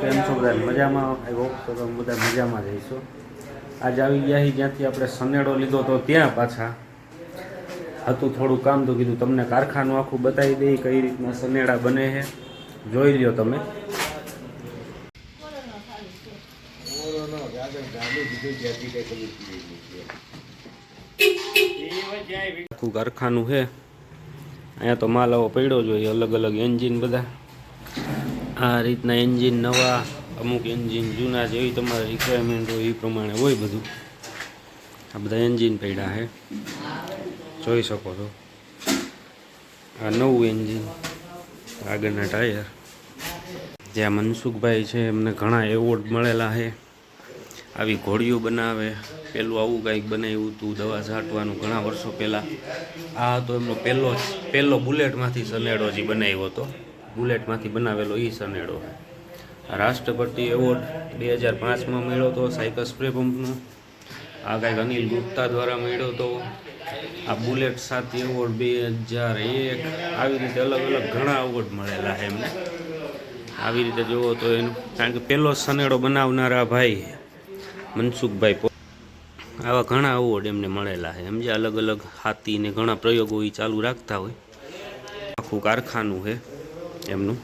કેમ છો બધા મજામાં. આવ્યો તો તમે બધા મજામાં જઈશો આજે આવી ગયા જ્યાંથી આપણે સનેડો લીધો તો ત્યાં પાછા. હતું થોડું કામ તો કીધું તમને કારખાનું આખું બતાવી દઈ કઈ રીતના સનેડા બને છે. જોઈ લ્યો તમે. આખું કારખાનું છે. અહીંયા તો માલ આવો પડ્યો જોઈએ અલગ અલગ એન્જિન બધા. આ રીતના એન્જિન નવા, અમુક એન્જિન જૂના જેવી તમારે રિક્વાયરમેન્ટ હોય એ પ્રમાણે હોય બધું. આ બધા એન્જિન પડ્યા છે. જોઈ શકો છો. આ નવું એન્જિન આગળના ટાયર જ્યાં મનસુખભાઈ છે, એમને ઘણા એવોર્ડ મળેલા છે. આવી ઘોડીઓ બનાવે. પેલું આવું કંઈક બનાવ્યું હતું દવા છાંટવાનું ઘણા વર્ષો પહેલાં. આ હતો એમનો પહેલો પહેલો બુલેટમાંથી સનેડો જે બનાવ્યો હતો. બુલેટમાંથી બનાવેલો એ સનેડો. રાષ્ટ્રપતિ એવોર્ડ બે હજાર પાંચમાં મળ્યો હતો સાયકલ સ્પ્રે પંપનો. આ કાંઈક અનિલ ગુપ્તા દ્વારા મળ્યો હતો આ બુલેટ સાથી એવોર્ડ બે હજાર એક આવી રીતે અલગ અલગ ઘણા એવોર્ડ મળેલા છે એમને. આવી રીતે જોવો તો એનું કારણ કે પહેલો સનેડો બનાવનારા ભાઈ મનસુખભાઈ આવા ઘણા એવોર્ડ એમને મળેલા છે. સમજે અલગ અલગ હાથી ને ઘણા પ્રયોગો એ ચાલુ રાખતા હોય. આખું કારખાનું છે. એમનું.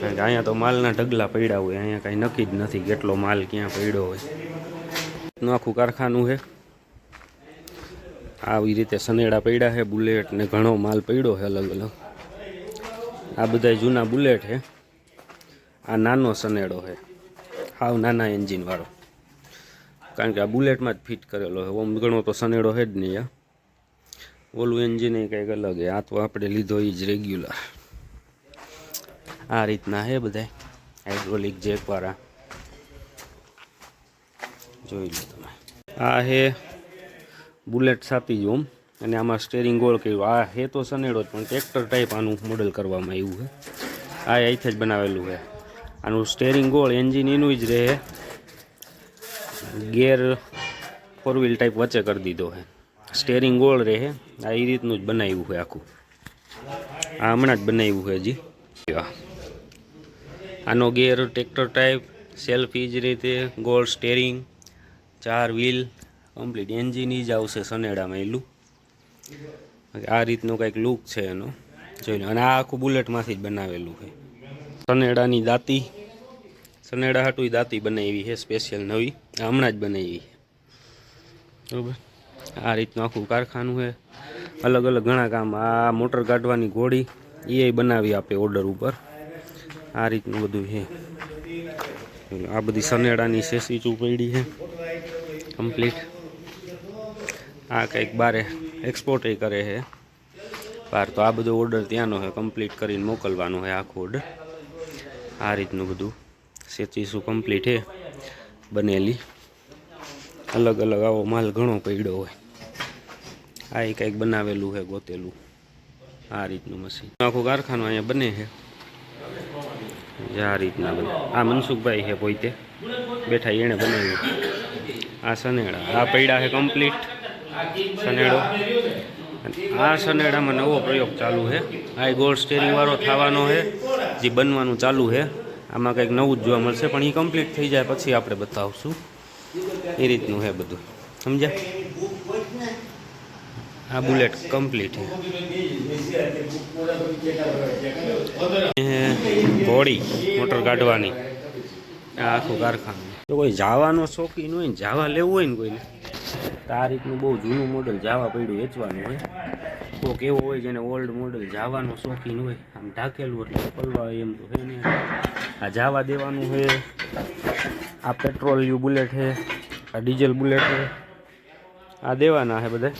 કારણ કે અહીંયા તો માલના ઢગલા પડ્યા હોય, અહીંયા કાંઈ નક્કી જ નથી કેટલો માલ ક્યાં પડ્યો હોય. આખું કારખાનું છે. આવી રીતે સનેડા પડ્યા છે, બુલેટ ને ઘણો માલ પડ્યો છે, અલગ અલગ. આ બધા જૂના બુલેટ છે. આ નાનો સનેડો છે. હાવ નાના એન્જિનવાળો કારણ કે આ બુલેટમાં જ ફિટ કરેલો છે. ઓમ ઘણો તો સનેડો છે જ નહીં આ ઓલું એન્જિન એ કંઈક અલગ છે. આ તો આપણે લીધો એ જ રેગ્યુલર આ રીતના હે બધા હાઇડ્રોલિક જેકવાળા જોઈ લો તમે. આ હે બુલેટ સાપી જ અને આમાં સ્ટેરિંગ ગોળ કર્યું આ હે તો સનેડો જ, પણ ટ્રેક્ટર ટાઈપ આનું મોડલ કરવામાં આવ્યું છે આ અહીંથી જ બનાવેલું છે આનું સ્ટેરિંગ ગોળ એન્જિન એનું જ રહે. ગેર ફોર વ્હીલ ટાઈપ વચ્ચે કરી દીધો છે સ્ટેરિંગ ગોળ રહે. આ એ રીતનું જ બનાવ્યું છે આખું. આ હમણાં જ બનાવ્યું છે હજી. આનો ગેર ટ્રેક્ટર ટાઈપ સેલ્ફ એ જ રીતે ગોળ સ્ટેરિંગ ચાર વ્હીલ કમ્પ્લીટ એન્જિન જ આવશે સનેડામાં એલું આ રીતનો કંઈક લુક છે એનો. જોઈ અને આ આખું બુલેટમાંથી જ બનાવેલું છે. સનેડાની દાંતી સનેડા હાટું દાંતી બનાવી છે સ્પેશિયલ નવી. હમણાં જ બનાવી છે. બરાબર? આ રીતનું આખું કારખાનું છે. અલગ અલગ ઘણા કામ, આ મોટર કાઢવાની ઘોડી એ બનાવી આપે ઓર્ડર ઉપર. આ રીતનું બધું છે. આ બધી સનેડાની શેસી પડી છે. કમ્પ્લીટ આ કંઈક બારે એક્સપોર્ટ કરે છે. બહાર તો આ બધો ઓર્ડર ત્યાંનો છે. કમ્પ્લીટ કરીને મોકલવાનો છે આખો ઓર્ડર આ રીતનું બધું સેચીસું કમ્પ્લીટ છે? બનેલી. અલગ અલગ આવો માલ ઘણો પડ્યો હોય. આ એ કંઈક બનાવેલું છે, ગોતેલું. આ રીતનું મશીન આખું કારખાનું અહીંયા બને છે. આ રીતના બને આ મનસુખભાઈ છે પોતે. બેઠા એણે બનાવ્યું. આ સનેડા આ પૈડા છે કમ્પ્લીટ સનેડો આ સનેડામાં નવો પ્રયોગ ચાલુ છે. આ ગોળ સ્ટેરિંગ વાળો થવાનો છે, જે બનવાનું ચાલુ છે. આમાં કંઈક નવું જ જોવા મળશે, પણ એ કમ્પ્લીટ થઈ જાય પછી આપણે બતાવશું. એ રીતનું છે બધું. સમજ્યા? આ બુલેટ કમ્પ્લીટ ઘોડી મોટર કાઢવાની આ આખું કારખાનું. જો કોઈ જાવાનો શોખીન હોય ને જાવા લેવું હોય ને કોઈને તો આ રીતનું બહુ જૂનું મોડલ જાવા પડ્યું વેચવાનું હોય. કોઈક એવો હોય જેને ઓલ્ડ મોડલ જાવાનો શોખીન હોય આમ ઢાકેલું એટલે પલવા એમ તો હોય ને. આ જાવા દેવાનું છે આ પેટ્રોલ બુલેટ છે આ ડીઝલ બુલેટ છે આ દેવાના છે બધા.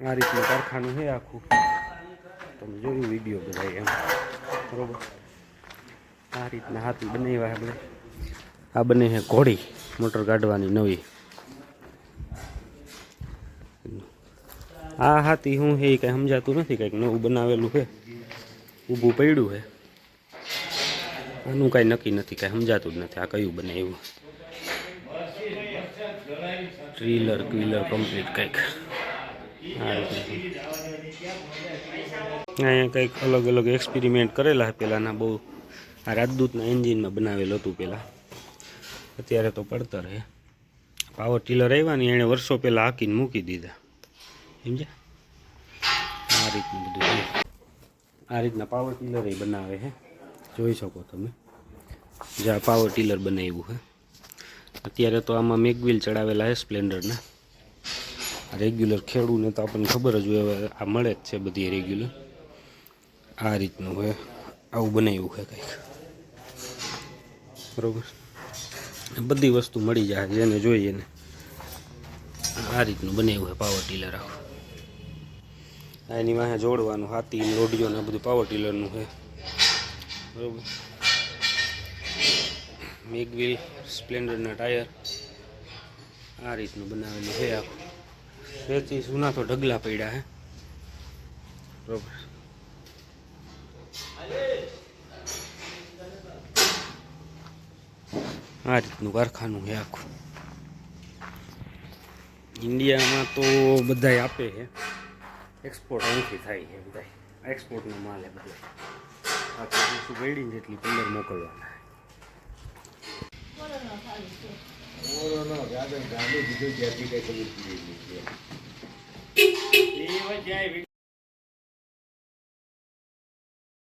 આ રીતનું કારખાનું છે આખું. તમે જોયું વીડિયો બધા એમ. બરોબર? આ રીતના હાથી બનાવ્યા આપણે આ બને છે ઘોડી, મોટર કાઢવાની નવી. આ હાથી શું છે એ કંઈ સમજાતું નથી, કંઈક નવું બનાવેલું છે. ઊભું પડ્યું છે. આનું કાંઈ નક્કી નથી, કાંઈ સમજાતું જ નથી, આ કયું બનાવ્યું ટ્રીલર ક્વિલર કમ્પ્લીટ કંઈક. અહીંયા કંઈક અલગ અલગ એક્સપેરિમેન્ટ કરેલા પહેલાંના બહુ આ રાજદૂતના એન્જિનમાં બનાવેલું હતું પહેલાં અત્યારે તો પડતર હે પાવર ટીલર આવ્યા ને એણે વર્ષો પહેલાં હાકીને મૂકી દીધા. સમજ્યા? આ રીતનું બધું આ રીતના પાવર ટીલર એ બનાવે છે. જોઈ શકો તમે. જે આ પાવર ટીલર બનાવ્યું છે. અત્યારે તો આમાં મેગવિલ ચડાવેલા છે સ્પ્લેન્ડરના. રેગ્યુલર ખેડૂને તો આપણને ખબર જ હોય, હવે આ મળે જ છે બધી રેગ્યુલર આ રીતનું હોય, આવું બનાવ્યું છે કંઈક. બરોબર? બધી વસ્તુ મળી જાય, જેને જોઈએ ને. આ રીતનું બનાવ્યું છે પાવર ટીલર આખું એની વાંહે જોડવાનું, હાથી લોઢીઓ ને બધું પાવર ટીલરનું છે બરોબર? મેગવીલ સ્પ્લેન્ડરના ટાયર આ રીતનું બનાવેલું છે આખું. સેચી સુના તો ઢગલા પડ્યા હે. બરોબર. આ રીતનું કારખાનું છે આખું. ઇન્ડિયામાં તો બધાય આપે છે એક્સપોર્ટ અહીંથી થાય છે બધાય. એક્સપોર્ટનો માલ એ બધા શું ગઈડી જેટલી પંદર મોકલવાના ગાર્ડન ગામે બીજું જ્યાંથી કઈ ખબર પડી